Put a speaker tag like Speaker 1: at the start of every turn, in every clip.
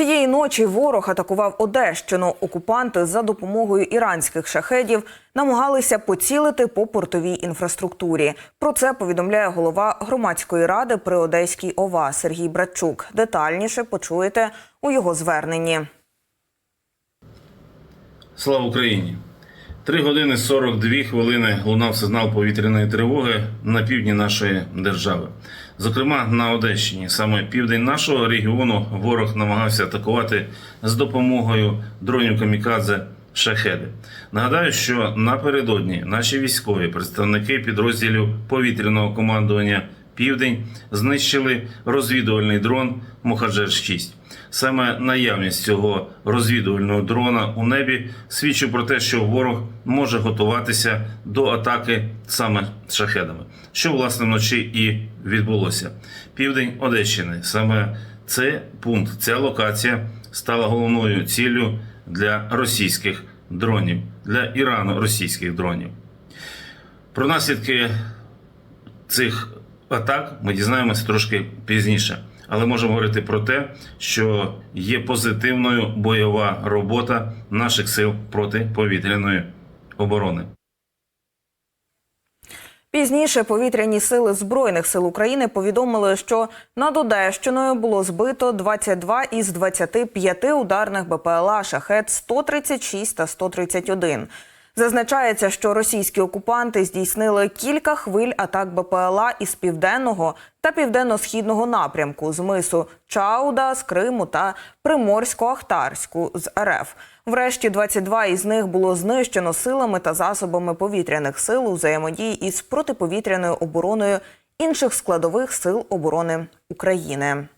Speaker 1: Цієї ночі ворог атакував Одещину. Окупанти за допомогою іранських шахедів намагалися поцілити по портовій інфраструктурі. Про це повідомляє голова громадської ради при Одеській ОВА Сергій Братчук. Детальніше почуєте у його зверненні.
Speaker 2: Слава Україні! 3 години 42 хвилини лунав сигнал повітряної тривоги на півдні нашої держави. Зокрема, на Одещині, саме південь нашого регіону, ворог намагався атакувати з допомогою дронів камікадзе шахеди. Нагадаю, що напередодні наші військові представники підрозділів повітряного командування Південь знищили розвідувальний дрон Мохаджер 6 Саме наявність цього розвідувального дрона у небі свідчить про те, що ворог може готуватися до атаки саме шахедами, що власне вночі і відбулося. Південь Одещини. Саме цей пункт, ця локація стала головною ціллю для російських дронів, для ірано-російських дронів. Про наслідки цих атак ми дізнаємося трошки пізніше. Але можемо говорити про те, що є позитивною бойова робота наших сил протиповітряної оборони.
Speaker 1: Пізніше повітряні сили Збройних сил України повідомили, що над Одещиною було збито 22 із 25 ударних БПЛА «Шахет» 136 та 131. Зазначається, що російські окупанти здійснили кілька хвиль атак БПЛА із південного та південно-східного напрямку з мису Чауда, з Криму та Приморсько-Ахтарську з РФ. Врешті 22 із них було знищено силами та засобами повітряних сил у взаємодії із протиповітряною обороною інших складових сил оборони України.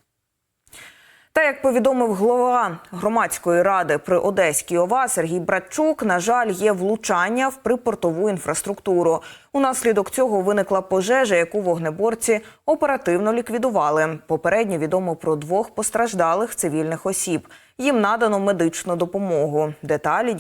Speaker 1: Та як повідомив голова громадської ради при Одеській ОВА Сергій Братчук, на жаль, є влучання в припортову інфраструктуру. Унаслідок цього виникла пожежа, яку вогнеборці оперативно ліквідували. Попередньо відомо про двох постраждалих цивільних осіб. Їм надано медичну допомогу. Деталі